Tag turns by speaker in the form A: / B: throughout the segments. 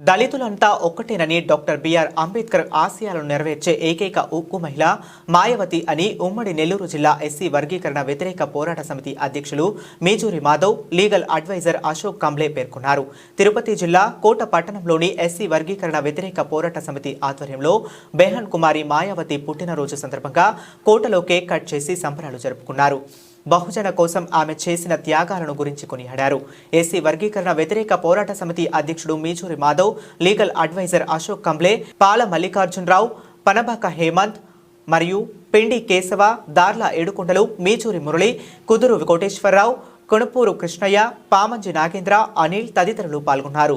A: దళితులంతా ఒక్కటేనని doctor BR Ambedkar ఆశయాలను నెరవేర్చే ఏకైక ఉక్కు మహిళ మాయవతి అని ఉమ్మడి నెల్లూరు జిల్లా ఎస్సీ వర్గీకరణ వ్యతిరేక పోరాట సమితి అధ్యక్షులు మేజూరి మాధవ్ లీగల్ అడ్వైజర్ అశోక్ కంబ్లే పేర్కొన్నారు. తిరుపతి జిల్లా కోట పట్టణంలోని ఎస్సీ వర్గీకరణ వ్యతిరేక పోరాట సమితి ఆధ్వర్యంలో బెహన్ కుమారి మాయావతి పుట్టినరోజు సందర్భంగా కోటలో కేక్ కట్ చేసి సంబరాలు జరుపుకున్నారు. బహుజన కోసం ఆమె చేసిన త్యాగాలను గురించి కొనియాడారు. ఏసీ వర్గీకరణ వ్యతిరేక పోరాట సమితి అధ్యక్షుడు మీచూరి మాధవ్ లీగల్ అడ్వైజర్ అశోక్ కంబ్లే పాల మల్లికార్జునరావు పనబాక హేమంత్ మరియు పిండి కేశవ దార్ల ఏడుకొండలు మీచూరి మురళి కుదురు కోటేశ్వరరావు కొనుపూరు కృష్ణయ్య పామంజి నాగేంద్ర అనిల్ తదితరులు పాల్గొన్నారు.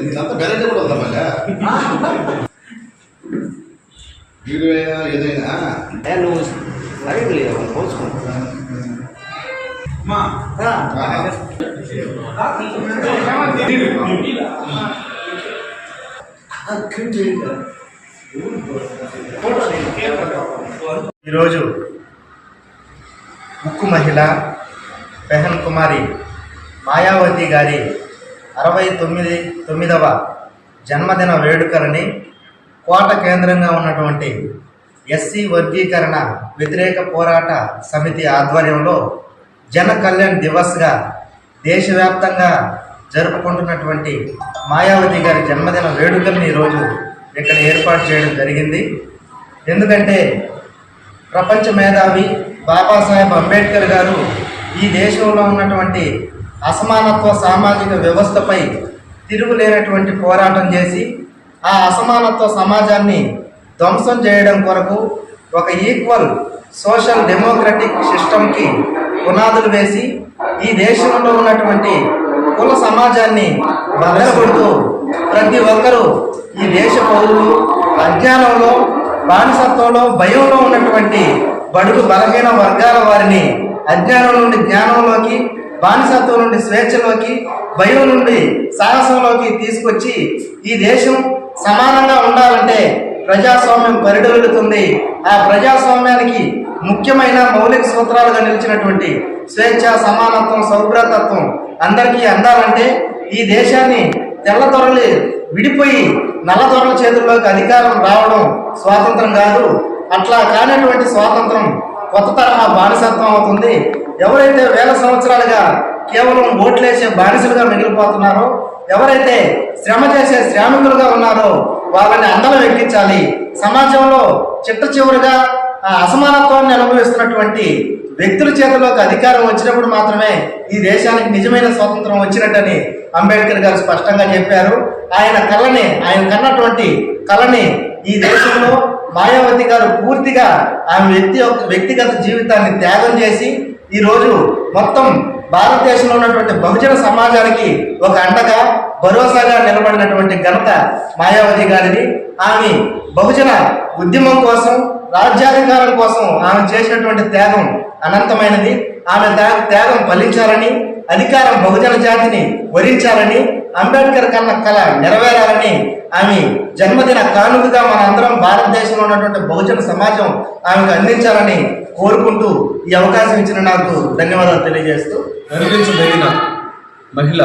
B: మళ్ళా వీడియో అయినా ఏదైనా
C: ఏ నువ్వు లైవ్ లేదు పోల్చుకుంటా
B: ఆహా.
D: ఈరోజు ఉక్కు మహిళ బెహన్ కుమారి మాయావతి గారి అరవై తొమ్మిది తొమ్మిదవ జన్మదిన వేడుకలని కోట కేంద్రంగా ఉన్నటువంటి ఎస్సీ వర్గీకరణ వ్యతిరేక పోరాట సమితి ఆధ్వర్యంలో జన కళ్యాణ్ దివస్గా దేశవ్యాప్తంగా జరుపుకుంటున్నటువంటి మాయావతి గారి జన్మదిన వేడుకల్ని ఈరోజు ఇక్కడ ఏర్పాటు చేయడం జరిగింది. ఎందుకంటే ప్రపంచ మేధావి బాబాసాహెబ్ అంబేద్కర్ గారు ఈ దేశంలో ఉన్నటువంటి అసమానత్వ సామాజిక వ్యవస్థపై తిరుగులేనటువంటి పోరాటం చేసి ఆ అసమానత్వ సమాజాన్ని ధ్వంసం చేయడం కొరకు ఒక ఈక్వల్ సోషల్ డెమోక్రటిక్ సిస్టమ్కి పునాదులు వేసి ఈ దేశంలో ఉన్నటువంటి కుల సమాజాన్ని బదలగొడుతూ ప్రతి ఒక్కరూ ఈ దేశ పౌరులు అజ్ఞానంలో బానిసత్వంలో భయంలో ఉన్నటువంటి బడుగు బలహీన వర్గాల వారిని అజ్ఞానం నుండి జ్ఞానంలోకి బానిసత్వం నుండి స్వేచ్ఛలోకి భయం నుండి సాహసంలోకి తీసుకొచ్చి ఈ దేశం సమానంగా ఉండాలంటే ప్రజాస్వామ్యం పరిడవిల్లుతుంది ఆ ప్రజాస్వామ్యానికి ముఖ్యమైన మౌలిక సూత్రాలుగా నిలిచినటువంటి స్వేచ్ఛ సమానత్వం సౌభ్రతత్వం అందరికీ అందాలంటే ఈ దేశాన్ని తెల్ల త్వరలు విడిపోయి నల్ల త్వరల చేతుల్లోకి అధికారం రావడం స్వాతంత్రం కాదు. అట్లా కానటువంటి స్వాతంత్రం కొత్త తరహా బానిసత్వం అవుతుంది. ఎవరైతే వేల సంవత్సరాలుగా కేవలం ఓట్లేసే బానిసలుగా మిగిలిపోతున్నారో ఎవరైతే శ్రమ చేసే శ్రామికులుగా ఉన్నారో వాళ్ళని అందరం ఎక్కించాలి సమాజంలో చిట్ట చివరిగా ఆ అసమానత్వాన్ని అనుభవిస్తున్నటువంటి వ్యక్తుల చేతిలోకి అధికారం వచ్చినప్పుడు మాత్రమే ఈ దేశానికి నిజమైన స్వాతంత్రం వచ్చినట్టని అంబేద్కర్ గారు స్పష్టంగా చెప్పారు. ఆయన కళని ఆయన కన్నటువంటి కళని ఈ దేశంలో మాయావతి గారు పూర్తిగా ఆమె వ్యక్తి యొక్క వ్యక్తిగత జీవితాన్ని త్యాగం చేసి ఈరోజు మొత్తం భారతదేశంలో ఉన్నటువంటి బహుజన సమాజానికి ఒక అండగా భరోసాగా నిలబడినటువంటి ఘనత మాయావతి గారిది. ఆమె బహుజన ఉద్యమం కోసం రాజ్యాధికారం కోసం ఆమె చేసినటువంటి త్యాగం అనంతమైనది. ఆమె త్యాగం ఫలించాలని అధికారం బహుజన జాతిని వరించాలని అంబేద్కర్ కన్న కళ నెరవేరాలని ఆమె జన్మదిన కానుకగా మన అందరం భారతదేశంలో ఉన్నటువంటి బహుజన సమాజం ఆమెకు అందించాలని కోరుకుంటూ ఈ అవకాశం ఇచ్చిన నాకు ధన్యవాదాలు తెలియజేస్తూ
E: గర్వించదగిన మహిళ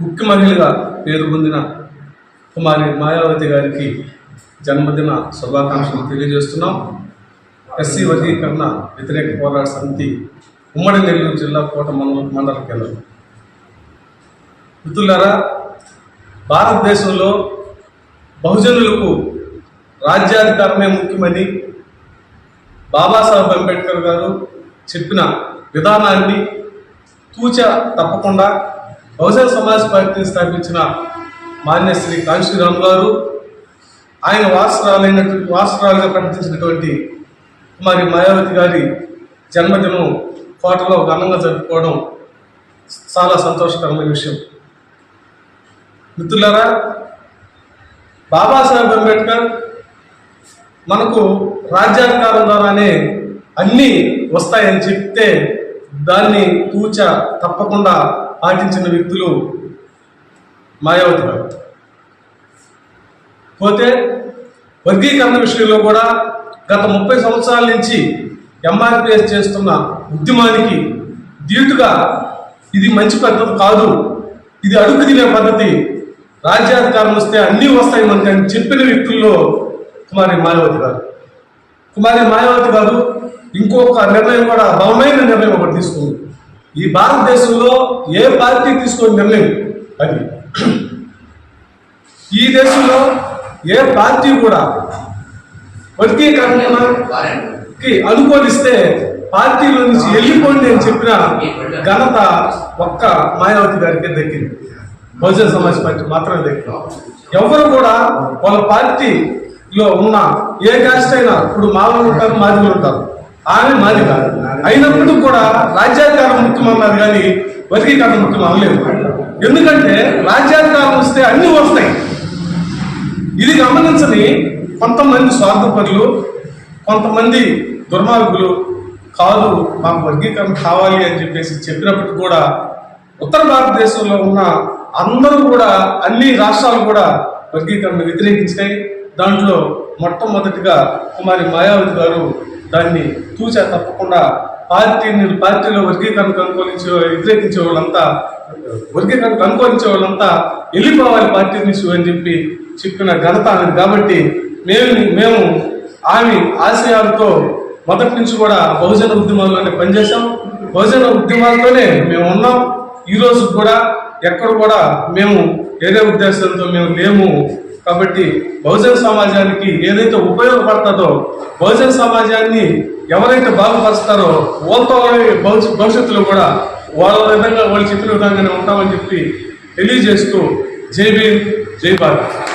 E: ముఖ్య మహిళగా పేరు పొందిన కుమారి మాయావతి గారికి జన్మదిన శుభాకాంక్షలు తెలియజేస్తున్నాం. ఎస్సీ వర్గీకరణ వ్యతిరేక పోరాట సమితి ఉమ్మడి నెల్లూరు జిల్లా కోట మండల మండల కేంద్రం మిత్రులారా భారతదేశంలో బహుజనులకు రాజ్యాధికారమే ముఖ్యమని బాబాసాహెబ్ అంబేద్కర్ గారు చెప్పిన విధానాన్ని తూచ తప్పకుండా బహుజన సమాజ్ పార్టీని స్థాపించిన మాన్య శ్రీ కాంశీరామ్ గారు ఆయన వారసురాలైనటువంటి వారసురాలుగా ప్రకటించినటువంటి కుమారి మాయావతి గారి జన్మదినం కోటలో ఘనంగా జరుపుకోవడం చాలా సంతోషకరమైన విషయం. మిత్రులారా బాబాసాహెబ్ అంబేద్కర్ మనకు రాజ్యాధికారం ద్వారానే అన్నీ వస్తాయని చెప్తే దాన్ని తూచ తప్పకుండా పాటించిన వ్యక్తులు మాయావతి గారు పోతే వర్గీకరణ విషయంలో కూడా గత ముప్పై సంవత్సరాల నుంచి ఎంఆర్పిఎస్ చేస్తున్న ఉద్యమానికి ధీటుగా ఇది మంచి పద్ధతి కాదు ఇది అడుగు తినే పద్ధతి రాజ్యాధికారం వస్తే అన్నీ వస్తాయి మనకి అని చెప్పిన వ్యక్తుల్లో కుమారి మాయావతి గారు. కుమారి మాయావతి గారు ఇంకొక నిర్ణయం కూడా బలమైన నిర్ణయం ఒకటి తీసుకుంది. ఈ భారతదేశంలో ఏ పార్టీ తీసుకునే నిర్ణయం? అది. ఈ దేశంలో ఏ పార్టీ కూడా వర్గీకరణకి అనుకూలిస్తే పార్టీలో నుంచి వెళ్ళిపోండి అని చెప్పిన ఘనత ఒక్క మాయావతి గారికి దక్కింది. బహుజన సమాజ్ పార్టీ మాత్రమే దక్కింది ఎవరు కూడా వాళ్ళ పార్టీలో ఉన్న ఏ కాస్ట్ అయినా ఇప్పుడు మామూలు ఉంటారు మాదిరి ఉంటారు. ఆమె మాది కాదు. అయినప్పుడు కూడా రాజ్యాధికారం ముఖ్యమన్నారు కానీ వర్గీకరణ ముఖ్యం అనలేదు. ఎందుకంటే రాజ్యాధికారం వస్తే అన్ని వస్తాయి. ఇది గమనించని కొంతమంది స్వార్థపరులు కొంతమంది దుర్మార్గులు కాదు మాకు వర్గీకరణ కావాలి అని చెప్పేసి చెప్పినప్పుడు కూడా ఉత్తర భారతదేశంలో ఉన్న అందరూ కూడా అన్ని రాష్ట్రాలు కూడా వర్గీకరణను వ్యతిరేకించినాయి. దాంట్లో మొట్టమొదటిగా కుమారి మాయావతి గారు దాన్ని తూచా తప్పకుండా పార్టీని పార్టీలో వర్గీకరణకు అనుకూలించే వ్యతిరేకించే వాళ్ళంతా వర్గీకరణకు అనుకూలించే వాళ్ళంతా వెళ్ళిపోవాలి పార్టీ నుంచి అని చెప్పి చెప్పిన ఘనత ఆమెది. కాబట్టి మేము మేము ఆమె ఆశయాలతో మొదటి నుంచి కూడా బహుజన ఉద్యమాల్లోనే పనిచేసాం బహుజన ఉద్యమాలతోనే మేము ఉన్నాం ఈరోజు కూడా ఎక్కడ కూడా మేము వేరే ఉద్దేశంతో మేము లేము. కాబట్టి బహుజన సమాజానికి ఏదైతే ఉపయోగపడుతుందో బహుజన సమాజాన్ని ఎవరైతే బాగుపరుస్తారో వాళ్ళతో భవిష్య- భవిష్యత్తులో కూడా వాళ్ళ విధంగా వాళ్ళు చెప్పిన విధంగానే ఉంటామని చెప్పి తెలియజేస్తూ జై భీమ్ జై భారత్.